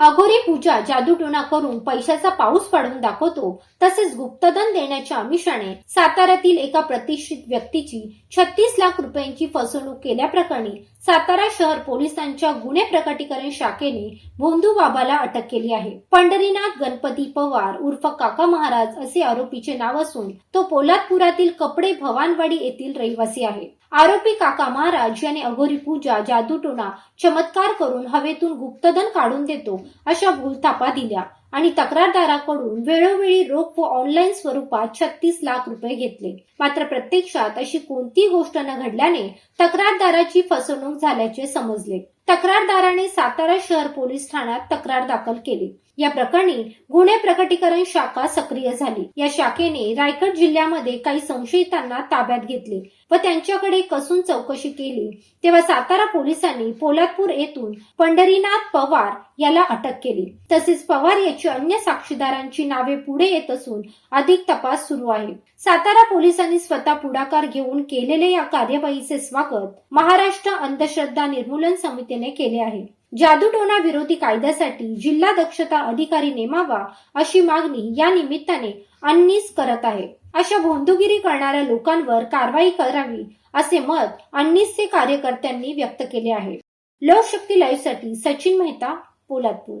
अघोरी पूजा जादूटोणा करून पैशाचा पाऊस पाडून दाखवतो तसेच गुप्तधन देण्याच्या आमिषाने साताऱ्यातील एका प्रतिष्ठित व्यक्तीची छत्तीस लाख रुपयांची फसवणूक केल्याप्रकरणी सातारा शहर पोलिसांच्या गुन्हे प्रकटीकरण शाखेने भोंदू बाबाला अटक केली आहे. पंढरीनाथ गणपती पवार उर्फ काका महाराज असे आरोपीचे नाव असून तो पोलादपुरातील कपडे भवानवाडी येथील रहिवासी आहे. आरोपी काका महाराज याने अघोरी पूजा जादूटोणा चमत्कार करून हवेतून गुप्तधन काढून देतो अशा भूलथापा दिल्या. आणि तक्रारदाराकडून वेळोवेळी रोख व ऑनलाईन स्वरूपात छत्तीस लाख रुपये घेतले. मात्र प्रत्यक्षात अशी कोणती गोष्ट न घडल्याने तक्रारदाराची फसवणूक झाल्याचे समजले. तक्रारदाराने सातारा शहर पोलीस ठाण्यात तक्रार दाखल केली. या प्रकरणी गुन्हे प्रकटीकरण शाखा सक्रिय झाली. या शाखेने रायगड जिल्ह्यामध्ये काही संशयितांना ताब्यात घेतले व त्यांच्याकडे कसून चौकशी केली. तेव्हा सातारा पोलिसांनी पोलादपूर येथून पंढरीनाथ पवार याला अटक केली. तसेच पवार याची अन्य साक्षीदारांची नावे पुढे येत असून अधिक तपास सुरू आहे. सातारा पोलिसांनी स्वतः पुढाकार घेऊन केलेले या कार्यवाहीचे स्वागत महाराष्ट्र अंधश्रद्धा निर्मूलन समितीने केले आहे. जादूटोणा विरोधी कायद्यासाठी जिल्हा दक्षता अधिकारी नेमावा अशी मागणी या निमित्ताने अन्नीस करत आहे. अशा भोंदुगिरी करणाऱ्या लोकांवर कारवाई करावी असे मत अन्नीसचे कार्यकर्त्यांनी व्यक्त केले आहे. लोकशक्ती लाईव्हसाठी सचिन मेहता पोलादपूर.